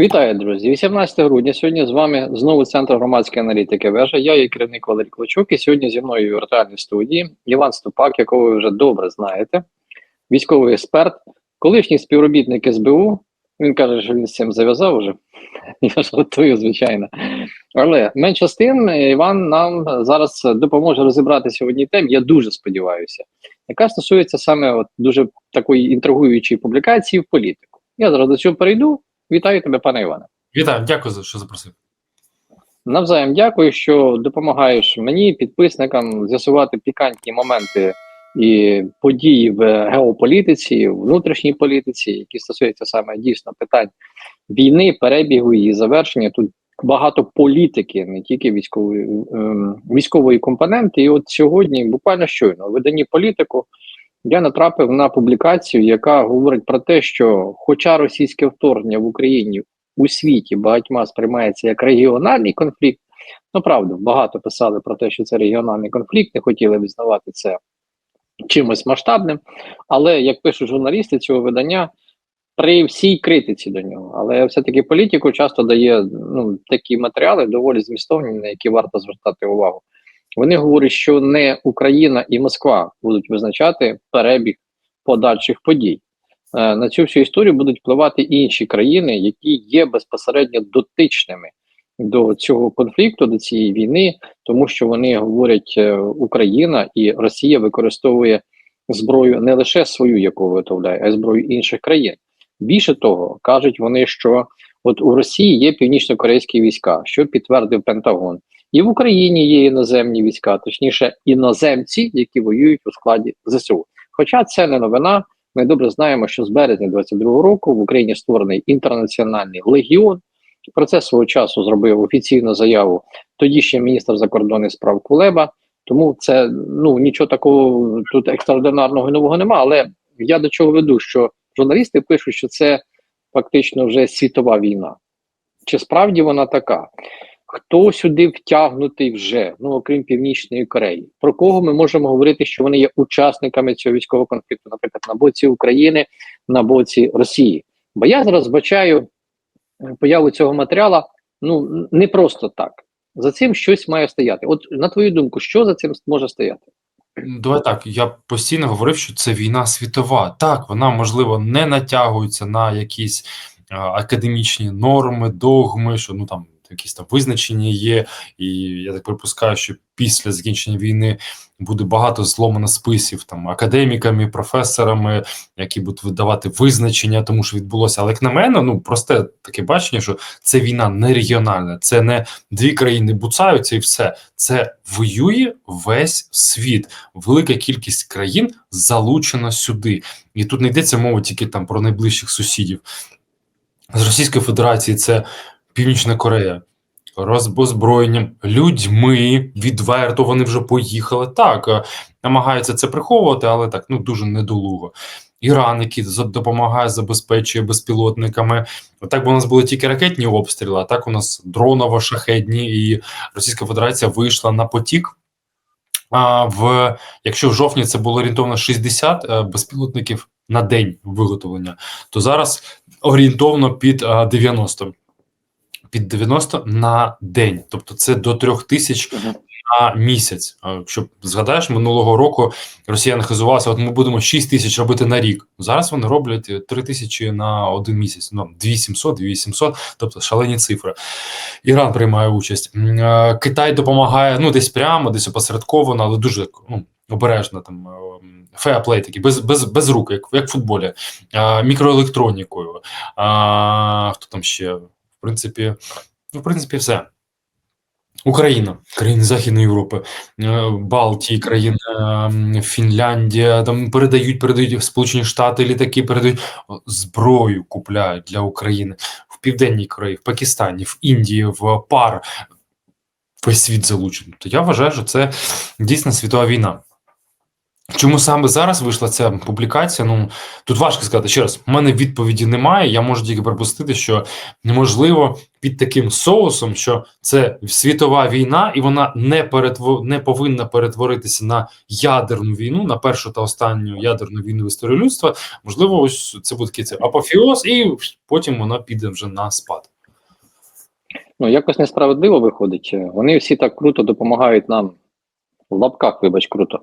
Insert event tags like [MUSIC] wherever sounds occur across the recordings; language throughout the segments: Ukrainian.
Вітаю, друзі! 18 грудня. Сьогодні з вами знову центр громадської аналітики. Вежа. Я є керівник Валерій Клочук, і сьогодні зі мною в віртуальній студії Іван Ступак, якого ви вже добре знаєте, військовий експерт, колишній співробітник СБУ. Він каже, що він з цим зав'язав уже. [LAUGHS] Я ж готую, звичайно. Але менше з тим, Іван нам зараз допоможе розібратися в одній темі. Я дуже сподіваюся, яка стосується саме от дуже такої інтригуючої публікації в політику. Я зараз до цього перейду. Вітаю тебе, пане Іване. Вітаю, дякую за що запросив. Навзаєм дякую, що допомагаєш мені, підписникам, з'ясувати пікантні моменти і події в геополітиці, внутрішній політиці, які стосуються саме дійсно питань війни, перебігу її завершення. Тут багато політики, не тільки військової ем, військової компоненти. І от сьогодні, буквально щойно, в виданні політику. Я натрапив на публікацію, яка говорить про те, що, хоча російське вторгнення в Україні у світі багатьма сприймається як регіональний конфлікт, ну правда, багато писали про те, що це регіональний конфлікт, не хотіли визнавати це чимось масштабним. Але як пишуть журналісти цього видання, при всій критиці до нього, але все-таки політику часто дає ну, такі матеріали доволі змістовні, на які варто звертати увагу. Вони говорять, що не Україна і Москва будуть визначати перебіг подальших подій. Е, на цю всю історію будуть впливати інші країни, які є безпосередньо дотичними до цього конфлікту, до цієї війни, тому що вони говорять, е, Україна і Росія використовує зброю не лише свою, яку виготовляє, а й зброю інших країн. Більше того, кажуть вони, що от у Росії є північно-корейські війська, що підтвердив Пентагон. І в Україні є іноземні війська, точніше, іноземці, які воюють у складі ЗСУ. Хоча це не новина, ми добре знаємо, що з березня 22-го року в Україні створений інтернаціональний легіон. Про це свого часу зробив офіційну заяву тоді ще міністр закордонних справ Кулеба. Тому це ну нічого такого тут екстраординарного і нового немає. Але я до чого веду, що журналісти пишуть, що це фактично вже світова війна. Чи справді вона така? Хто сюди втягнутий вже, ну окрім Північної Кореї? Про кого ми можемо говорити, що вони є учасниками цього військового конфлікту, наприклад, на боці України, на боці Росії? Бо я зараз бачаю появу цього матеріалу ну не просто так. За цим щось має стояти. От на твою думку, що за цим може стояти? Давай так. Я постійно говорив, що це війна світова. Так, вона можливо не натягується на якісь а, академічні норми, догми, що ну там якісь там визначення є, і я так припускаю, що після закінчення війни буде багато зломано списів там академіками, професорами, які будуть видавати визначення, тому що відбулося. Але як на мене, ну просте таке бачення, що це війна не регіональна, це не дві країни буцаються, і все це воює весь світ. Велика кількість країн залучена сюди, і тут не йдеться мова тільки там про найближчих сусідів з Російської Федерації. Це Північна Корея розбозброєнням людьми відверто вони вже поїхали. Так е, намагаються це приховувати, але так ну дуже недолуго. Іран, який допомагає, забезпечує безпілотниками. Так би у нас були тільки ракетні обстріли, а так у нас дроново шахедні, і Російська Федерація вийшла на потік. А в якщо в жовтні це було орієнтовно 60 е, безпілотників на день виготовлення, то зараз орієнтовно під 90 під 90 на день, тобто це до трьох тисяч на місяць. Щоб згадаєш, минулого року росіяни хизувалися, от ми будемо 6 тисяч робити на рік. Зараз вони роблять 3 тисячі на один місяць. Ну 2700, 2800, тобто шалені цифри. Іран приймає участь. Китай допомагає ну десь прямо, десь опосередковано, але дуже ну, обережно там. Феаплей такий, без без, без рук, як як в футболі, а, мікроелектронікою. А, Хто там ще? Принципі, ну, в принципі, все. Україна, країни Західної Європи, е, Балтії, країни Фінляндія там передають, передають Сполучені Штати, літаки передають зброю, купляють для України в Південній Кореї, в Пакистані, в Індії, в пар. Весь світ залучений. То я вважаю, що це дійсно світова війна. Чому саме зараз вийшла ця публікація? Ну тут важко сказати ще раз. У мене відповіді немає. Я можу тільки припустити, що неможливо під таким соусом, що це світова війна, і вона не перетво не повинна перетворитися на ядерну війну, на першу та останню ядерну війну в історії людства. Можливо, ось це буде такий апофіоз, і потім вона піде вже на спад. Ну, якось несправедливо виходить. Вони всі так круто допомагають нам в лапках, вибач, круто.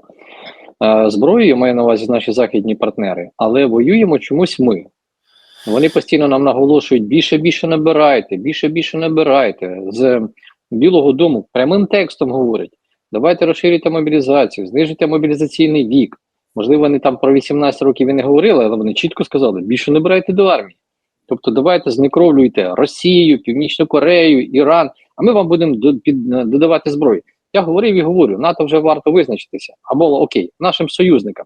Зброєю маю на увазі наші західні партнери, але воюємо чомусь ми. Вони постійно нам наголошують: більше більше набирайте, більше більше набирайте. З Білого Дому прямим текстом говорять: давайте розширюйте мобілізацію, знижуйте мобілізаційний вік. Можливо, вони там про 18 років і не говорили, але вони чітко сказали: більше набирайте до армії. Тобто, давайте знекровлюйте Росію, Північну Корею, Іран, а ми вам будемо додавати зброю. Я говорив і говорю, НАТО вже варто визначитися. Або окей, нашим союзникам.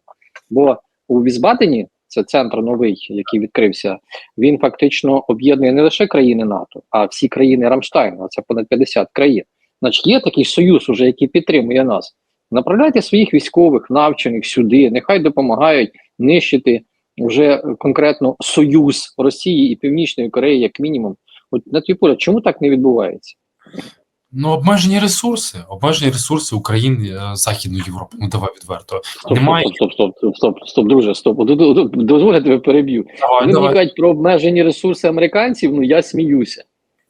Бо у Візбадені, це центр новий, який відкрився, він фактично об'єднує не лише країни НАТО, а всі країни Рамштайну. Це понад 50 країн. Значить, є такий союз, уже, який підтримує нас. Направляйте своїх військових, навчених сюди, нехай допомагають нищити вже конкретно союз Росії і Північної Кореї, як мінімум. От на твій погляд, чому так не відбувається? Ну, обмежені ресурси, обмежені ресурси України, е, Західної Європи. Ну давай відверто. Стоп, Немає. стоп, стоп, стоп, стоп, стоп, друже, стоп. Дозволь, я тебе переб'ю. Вони давай. кажуть про обмежені ресурси американців, ну я сміюся.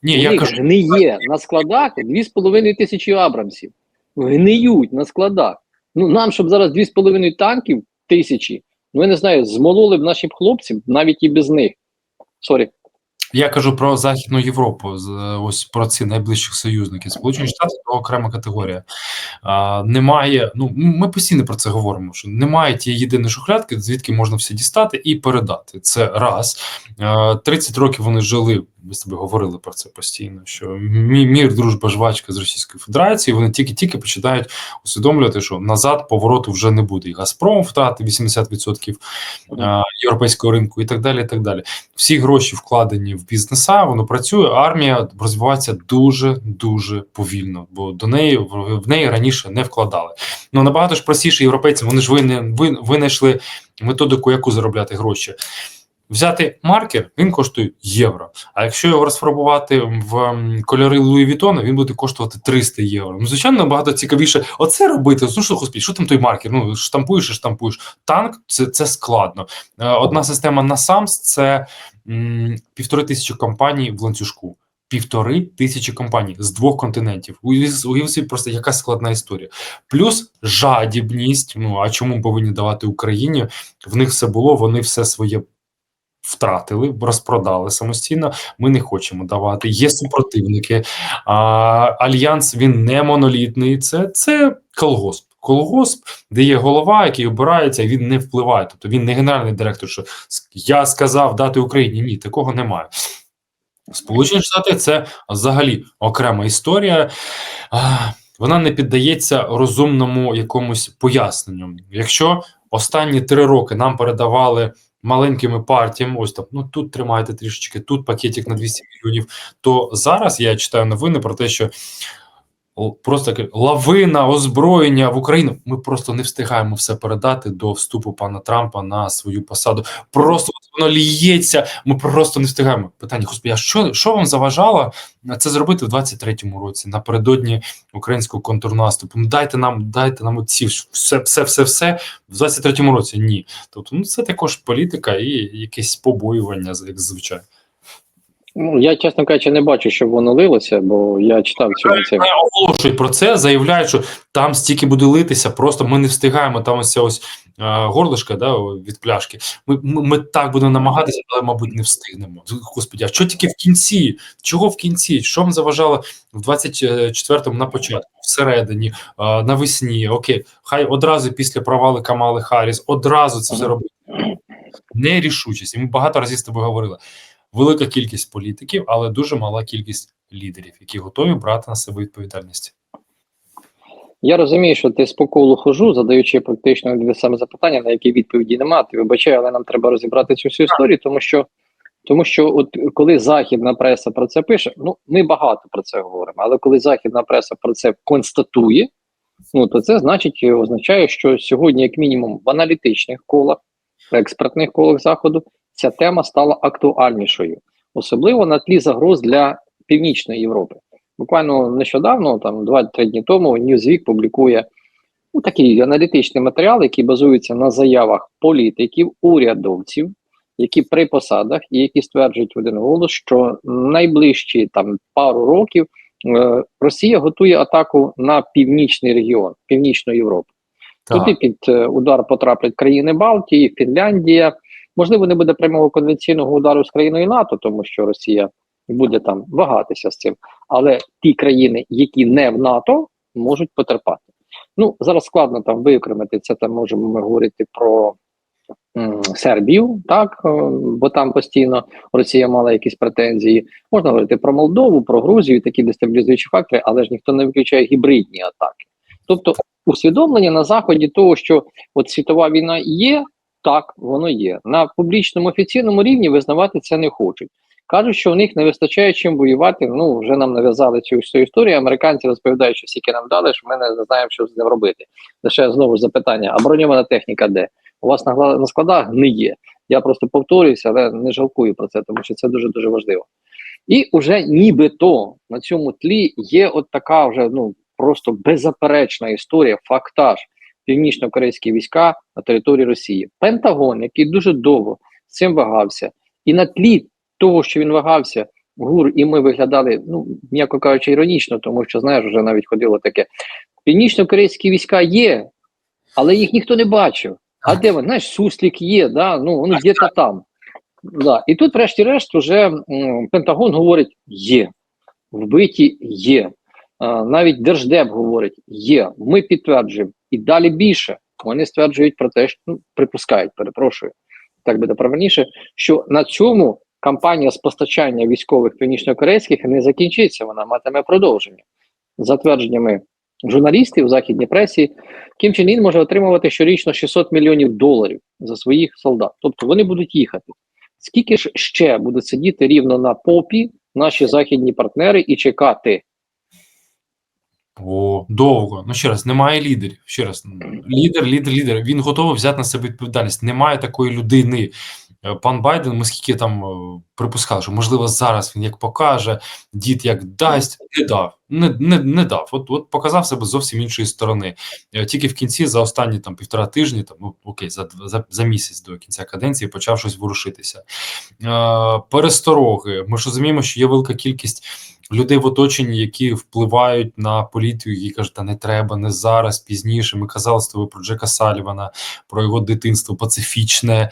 Ні, У я них кажу, гниє на складах 2,5 тисячі абрамсів. Гниють на складах. Ну нам, щоб зараз 2,5 танків тисячі, ну я не знаю, змололи б наших хлопців навіть і без них. Сорі. Я кажу про Західну Європу, ось про ці найближчих союзників. Сполучені Штати це окрема категорія. А, немає. Ну ми постійно про це говоримо. Що немає тієї єдиної шухлядки, звідки можна все дістати і передати. Це раз. А, 30 років вони жили. Ми з тобою говорили про це постійно. Що мір, дружба, жвачка з Російською Федерацією. Вони тільки-тільки починають усвідомлювати, що назад повороту вже не буде. І Газпром втратив 80% європейського ринку, і так далі. І так далі. Всі гроші вкладені в бізнеса, воно працює. Армія розвивається дуже дуже повільно, бо до неї в неї раніше не вкладали. Ну набагато ж простіше європейці. Вони ж винайшли методику, яку заробляти гроші. Взяти маркер, він коштує євро. А якщо його розфарбувати в кольори Луї Вітона, він буде коштувати 300 євро. Ну, звичайно, набагато цікавіше оце робити. Ну що, господи, що там той маркер? Ну штампуєш і штампуєш. Танк це, це складно. Е, Одна система на САМС це півтори тисячі компаній в ланцюжку. Півтори тисячі компаній з двох континентів. Уявіть собі просто яка складна історія. Плюс жадібність. Ну а чому повинні давати Україні? В них все було, вони все своє втратили, розпродали самостійно. Ми не хочемо давати. Є супротивники. А, Альянс він не монолітний. Це, це колгосп. Колгосп, де є голова, який обирається, і він не впливає. Тобто він не генеральний директор, що я сказав дати Україні. Ні, такого немає. Сполучені Штати це взагалі окрема історія. Вона не піддається розумному якомусь поясненню. Якщо останні три роки нам передавали маленькими партіями, ось там, ну тут тримайте трішечки, тут пакетик на 200 мільйонів, то зараз я читаю новини про те, що просто лавина озброєння в Україну. Ми просто не встигаємо все передати до вступу пана Трампа на свою посаду. Просто воно ліється. Ми просто не встигаємо. Питання, господи, а що, що вам заважало це зробити в 23-му році напередодні українського контрнаступу? Ну дайте нам, дайте нам ці все, все, все, все в 23-му році. Ні. Тобто, ну це також політика і якесь побоювання, як звичайно. Ну я чесно кажучи, не бачу, щоб воно лилося, бо я читав це. Вони оголошують про це, заявляють, що там стільки буде литися, просто ми не встигаємо. Там ось ця ось е, горлишка да, від пляшки. Ми, ми, ми так будемо намагатися, але, мабуть, не встигнемо. Господи, а що тільки в кінці? Чого в кінці? Що вам заважало в 24-му на початку, всередині, е, навесні? Окей, хай одразу після провали Камали Харріс, одразу це все Ага. робити. Нерішучість. І ми багато разів з тобою говорили. Велика кількість політиків, але дуже мала кількість лідерів, які готові брати на себе відповідальність. Я розумію, що ти по колу хожу, задаючи практично дві саме запитання, на які відповіді немає. Ти вибачай, але нам треба розібрати цю всю історію, тому що тому що, от коли західна преса про це пише, ну ми багато про це говоримо, але коли західна преса про це констатує, ну то це значить означає, що сьогодні, як мінімум, в аналітичних колах, експертних колах заходу, ця тема стала актуальнішою, особливо на тлі загроз для північної Європи. Буквально нещодавно, там 2-3 дні тому, Newsweek публікує ну, такий аналітичний матеріал, який базується на заявах політиків, урядовців, які при посадах і які стверджують в один голос, що найближчі там пару років е, Росія готує атаку на північний регіон, північну Європу. Туди під е, удар потраплять країни Балтії, Фінляндія. Можливо, не буде прямого конвенційного удару з країною НАТО, тому що Росія буде там вагатися з цим. Але ті країни, які не в НАТО, можуть потерпати. Ну зараз складно там виокремити це. Там можемо ми говорити про Сербію, так е, бо там постійно Росія мала якісь претензії. Можна говорити про Молдову, про Грузію, такі дестабілізуючі фактори, але ж ніхто не виключає гібридні атаки. Тобто, усвідомлення на заході того, що от світова війна є, так воно є на публічному офіційному рівні. Визнавати це не хочуть. Кажуть, що у них не вистачає чим воювати. Ну вже нам нав'язали цю всю історію. Американці розповідають, що скільки нам дали, що ми не знаємо, що з ним робити. Лише знову запитання: а броньована техніка де? У вас на, на складах не є. Я просто повторююся, але не жалкую про це, тому що це дуже дуже важливо. І вже нібито на цьому тлі є от така вже ну просто беззаперечна історія, фактаж північно-корейські війська на території Росії. Пентагон, який дуже довго з цим вагався, і на тлі того, що він вагався, гур, і ми виглядали, ну м'яко кажучи, іронічно, тому що знаєш, вже навіть ходило таке: північно-корейські війська є, але їх ніхто не бачив. А де вони? Знаєш, суслік є, да? ну вони где-то там. Да. І тут, врешті-решт, уже м, Пентагон говорить: є, вбиті є. Навіть Держдеп говорить, є, ми підтверджуємо. І далі більше. Вони стверджують про те, що ну, припускають, перепрошую, так буде правильніше, що на цьому кампанія з постачання військових північно-корейських не закінчиться, вона матиме продовження. За твердженнями журналістів в західній пресі, Кім Чен Ін може отримувати щорічно 600 мільйонів доларів за своїх солдат. Тобто вони будуть їхати. Скільки ж ще будуть сидіти рівно на попі наші західні партнери і чекати? О, довго. Ну ще раз, немає лідерів. Ще раз, лідер, лідер, лідер. Він готовий взяти на себе відповідальність. Немає такої людини. Е, Пан Байден, ми скільки там е, припускали, що можливо зараз він як покаже, дід як дасть, не дав, не, не, не дав. От, от показав себе зовсім іншої сторони. Е, Тільки в кінці за останні там півтора тижні, там ну окей, за, за, за місяць до кінця каденції почав щось ворушитися. Е, перестороги. Ми ж розуміємо, що є велика кількість людей в оточенні, які впливають на політику, які кажуть, та не треба, не зараз, пізніше. Ми казали з тобою про Джека Салівана, про його дитинство пацифічне,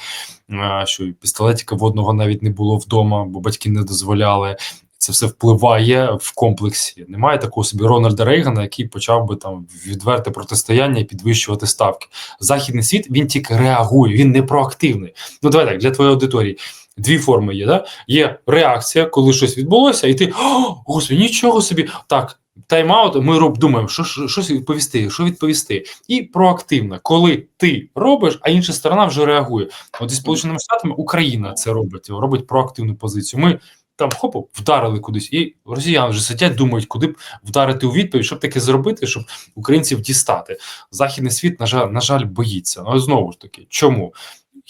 що пістолетика водного навіть не було вдома, бо батьки не дозволяли. Це все впливає в комплексі. Немає такого собі Рональда Рейгана, який почав би там відверте протистояння і підвищувати ставки. Західний світ він тільки реагує, він не проактивний. Ну давай так для твоєї аудиторії. Дві форми є. Да? Є реакція, коли щось відбулося, і ти о, господи, нічого собі. Так, тайм-аут, ми роб, думаємо, що, що, щось відповісти, що відповісти. І проактивна, коли ти робиш, а інша сторона вже реагує. От зі Сполученими Штатами Україна це робить, робить проактивну позицію. Ми там хопу вдарили кудись, і росіяни вже сидять, думають, куди б вдарити у відповідь, щоб таке зробити, щоб українців дістати. Західний світ, на жаль, на жаль, боїться. Але знову ж таки, чому?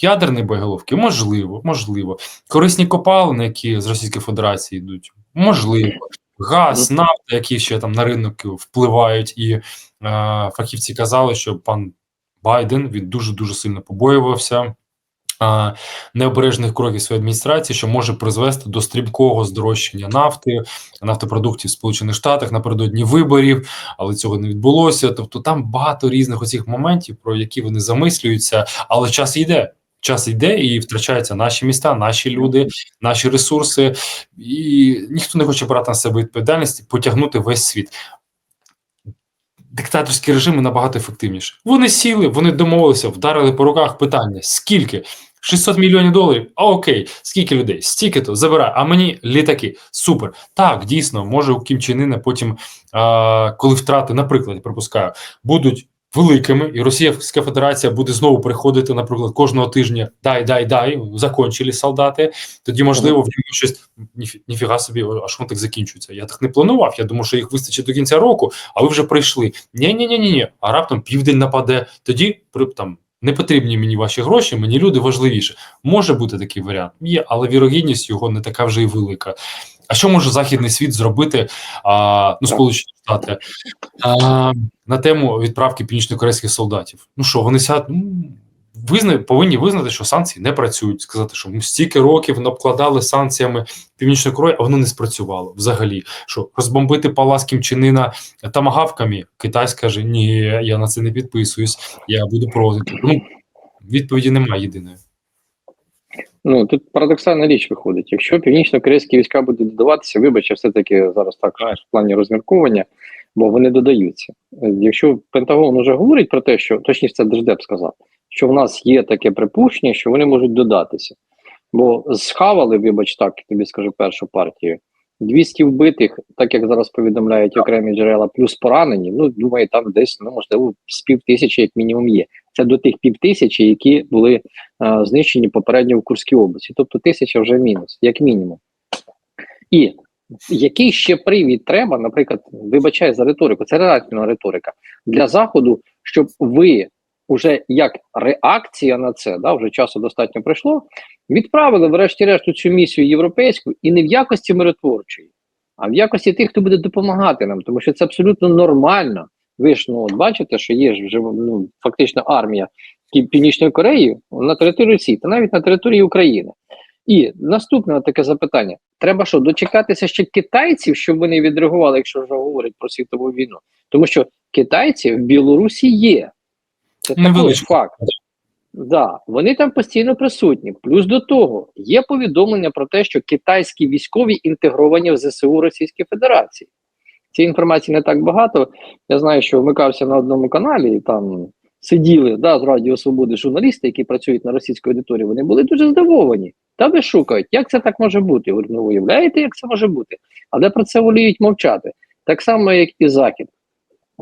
Ядерні боєголовки можливо, можливо. Корисні копалини, які з Російської Федерації йдуть, можливо. Газ, нафта, які ще там на ринок впливають, і е, фахівці казали, що пан Байден він дуже дуже сильно побоювався е, необережних кроків своєї адміністрації, що може призвести до стрімкого здорожчання нафти, нафтопродуктів в Сполучених Штатах напередодні виборів, але цього не відбулося. Тобто там багато різних оцих моментів, про які вони замислюються, але час йде. Час йде і втрачаються наші міста, наші люди, наші ресурси, і ніхто не хоче брати на себе відповідальність, і потягнути весь світ. Диктаторські режими набагато ефективніше. Вони сіли, вони домовилися, вдарили по руках питання: скільки? 600 мільйонів доларів. А окей, скільки людей? Стільки то забирай. А мені літаки. Супер. Так, дійсно, може у Кім Іна потім, а, коли втрати, наприклад, припускаю, будуть великими, і Російська Федерація буде знову приходити, наприклад, кожного тижня дай, дай, дай, закончили солдати. Тоді, можливо, в ньому щось ніфі, ніфіга собі, а що так закінчується? Я так не планував. Я думав, що їх вистачить до кінця року, а ви вже прийшли. Ні, ні, ні, ні, ні. А раптом південь нападе. Тоді там. Не потрібні мені ваші гроші, мені люди важливіше. Може бути такий варіант, є, але вірогідність його не така вже й велика. А що може західний світ зробити? А, ну, Сполучені Штати а, на тему відправки північно-корейських солдатів? Ну що, вони сядуть, ну, визна, повинні визнати, що санкції не працюють. Сказати, що ми стільки років обкладали санкціями Північної Кореї, а воно не спрацювало взагалі. Що розбомбити палац Кім Чен тамагавками, Китай скаже: ні, я на це не підписуюсь, я буду проти. Ну, відповіді немає єдиної. Ну тут парадоксальна річ виходить. Якщо північно-корейські війська будуть додаватися, вибачте, все-таки зараз так знаєш, в плані розмірковання, бо вони додаються. Якщо Пентагон вже говорить про те, що точніше це Держдеп сказав, що в нас є таке припущення, що вони можуть додатися. Бо схавали, вибач, так тобі скажу першу партію. 200 вбитих, так як зараз повідомляють окремі джерела, плюс поранені. Ну думаю, там десь ну можливо з пів тисячі, як мінімум, є. Це до тих пів тисячі, які були е, знищені попередньо в Курській області. Тобто тисяча вже мінус, як мінімум. І який ще привід треба, наприклад, вибачай за риторику, це реальна риторика для заходу, щоб ви вже як реакція на це, да, вже часу достатньо пройшло, відправили врешті-решт цю місію європейську і не в якості миротворчої, а в якості тих, хто буде допомагати нам, тому що це абсолютно нормально. Ви ж ну от бачите, що є ж вже ну, фактично армія Північної Кореї на території Росії та навіть на території України. І наступне таке запитання: треба що дочекатися ще китайців, щоб вони відреагували, якщо вже говорять про світову війну, тому що китайці в Білорусі є. Це такий факт. Да, вони там постійно присутні. Плюс до того є повідомлення про те, що китайські військові інтегровані в ЗСУ Російської Федерації. Цієї інформації не так багато. Я знаю, що вмикався на одному каналі, і там сиділи да, з Радіо Свободи журналісти, які працюють на російській аудиторії. Вони були дуже здивовані. Та ви шукають, як це так може бути? Ну уявляєте, як це може бути? Але про це воліють мовчати. Так само, як і Захід.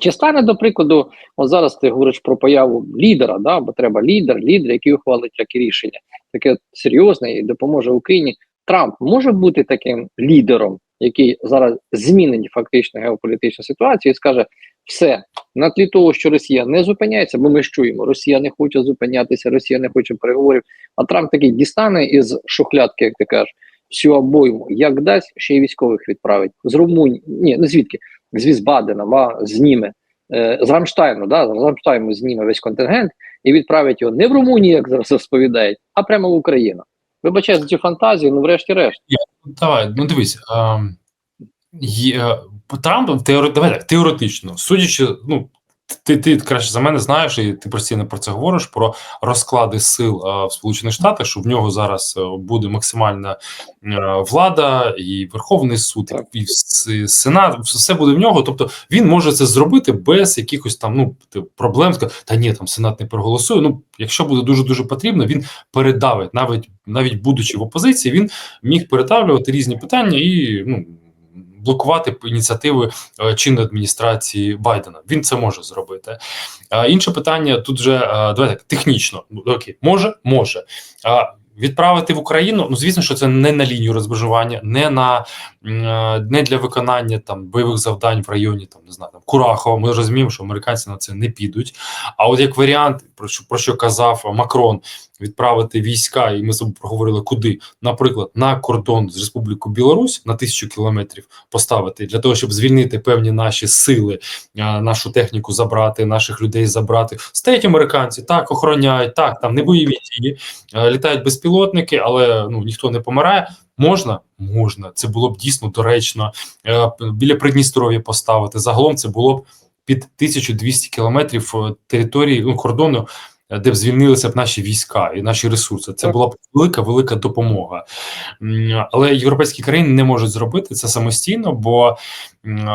Чи стане, до прикладу, от зараз ти говориш про появу лідера, да, бо треба лідер, лідер, який ухвалить таке рішення, таке серйозне і допоможе Україні. Трамп може бути таким лідером, який зараз змінить фактично геополітичну ситуацію і скаже: все на тлі того, що Росія не зупиняється, бо ми ж чуємо, Росія не хоче зупинятися, Росія не хоче переговорів. А Трамп такий дістане із шухлядки, як ти кажеш, всю обойму, як дасть, ще й військових відправить з Румунії. Ні, не звідки з Візбадена, зніме е, з Рамштайну, да, з Рамштайну зніме весь контингент і відправить його не в Румунію, як зараз розповідають, а прямо в Україну. Вибачай за цю фантазію, ну врешті-решт. Давай, ну дивись. А, є, Трамп теоре, теоретично, судячи, ну. Ти, ти краще за мене знаєш, і ти постійно про це говориш про розклади сил а, в Сполучених Штатах, що в нього зараз буде максимальна а, влада, і Верховний суд, Так. і Сенат, все буде в нього. Тобто він може це зробити без якихось там ну проблем. Та ні, там Сенат не проголосує. Ну, якщо буде дуже дуже потрібно, він передавить, навіть навіть будучи в опозиції, він міг передавлювати різні питання і ну. Блокувати ініціативи е, чинної адміністрації Байдена. Він це може зробити. Інше питання тут же е, давай так технічно. Ну, окей, може, може. Відправити в Україну. Ну звісно, що це не на лінію розмежування, не на е, не для виконання там бойових завдань в районі там не знаю там Курахова. Ми розуміємо, що американці на це не підуть. А от як варіант, про що про що казав Макрон, відправити війська, і ми з проговорили, куди, наприклад, на кордон з Республікою Білорусь на тисячу кілометрів поставити для того, щоб звільнити певні наші сили, нашу техніку забрати, наших людей забрати. Стоять американці, так охороняють, так там не бойові дії, літають безпілотники, але ну ніхто не помирає. Можна, можна. Це було б дійсно доречно. Е, Біля Придністров'я поставити. Загалом це було б під 1200 кілометрів е, території ну, кордону, де б звільнилися б наші війська і наші ресурси. Це була б велика велика допомога. Але європейські країни не можуть зробити це самостійно, бо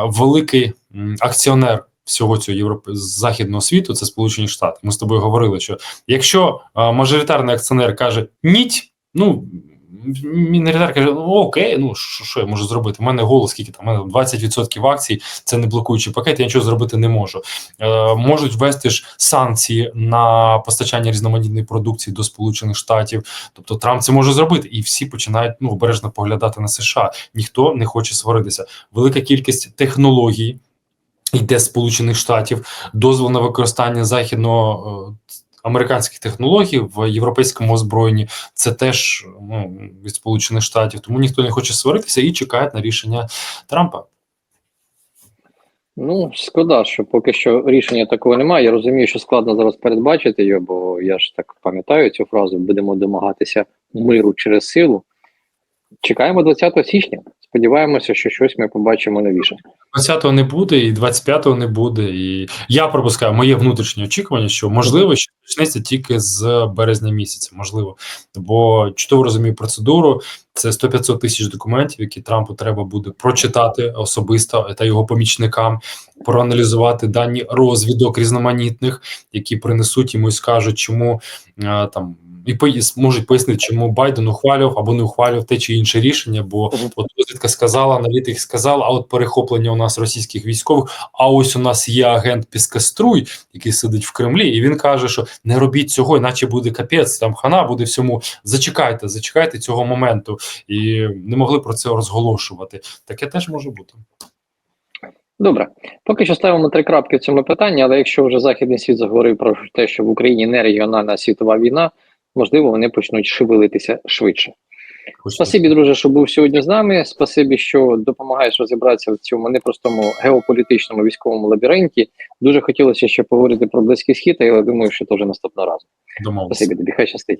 великий акціонер. Всього цього Європи західного світу це Сполучені Штати. Ми з тобою говорили, що якщо а, мажоритарний акціонер каже ніть, ну міноритар каже: ну окей, ну що, я можу зробити? У мене голос, скільки там у мене 20% акцій, це не блокуючий пакет, я нічого зробити не можу. Е, можуть ввести ж санкції на постачання різноманітної продукції до Сполучених Штатів. Тобто Трамп це може зробити, і всі починають ну обережно поглядати на США. Ніхто не хоче сваритися. Велика кількість технологій. Йде з Сполучених Штатів дозвол на використання західно е, американських технологій в європейському озброєнні. Це теж ну, від Сполучених Штатів. Тому ніхто не хоче сваритися і чекає на рішення Трампа. Ну, шкода, що поки що рішення такого немає. Я розумію, що складно зараз передбачити його, бо я ж так пам'ятаю цю фразу: будемо домагатися миру через силу. Чекаємо 20 січня. Сподіваємося, що щось ми побачимо новіше. 20-го не буде, і 25-го не буде. І я пропускаю моє внутрішнє очікування, що можливо, що почнеться тільки з березня місяця. Можливо, бо чудово розумію процедуру. Це 100-500 тисяч документів, які Трампу треба буде прочитати особисто та його помічникам, проаналізувати дані розвідок різноманітних, які принесуть йому і скажуть, чому там. І пояс- можуть пояснити, чому Байден ухвалював або не ухвалював те чи інше рішення, бо Мгм. от розвідка сказала, аналітик сказав, а от перехоплення у нас російських військових. А ось у нас є агент Піскаструй, який сидить в Кремлі, і він каже, що не робіть цього, іначе буде капець, там хана буде всьому. Зачекайте, зачекайте цього моменту, і не могли про це розголошувати. Таке теж може бути. Добре, поки що ставимо три крапки в цьому питанні, але якщо вже західний світ заговорив про те, що в Україні не регіональна світова війна, можливо, вони почнуть шевелитися швидше. Хочу Спасибі, друже, що був сьогодні з нами. Спасибі, що допомагаєш розібратися в цьому непростому геополітичному військовому лабіринті. Дуже хотілося ще поговорити про близький схід, але думаю, що теж наступного разу. домовитися. Спасибі тобі, хай щастить.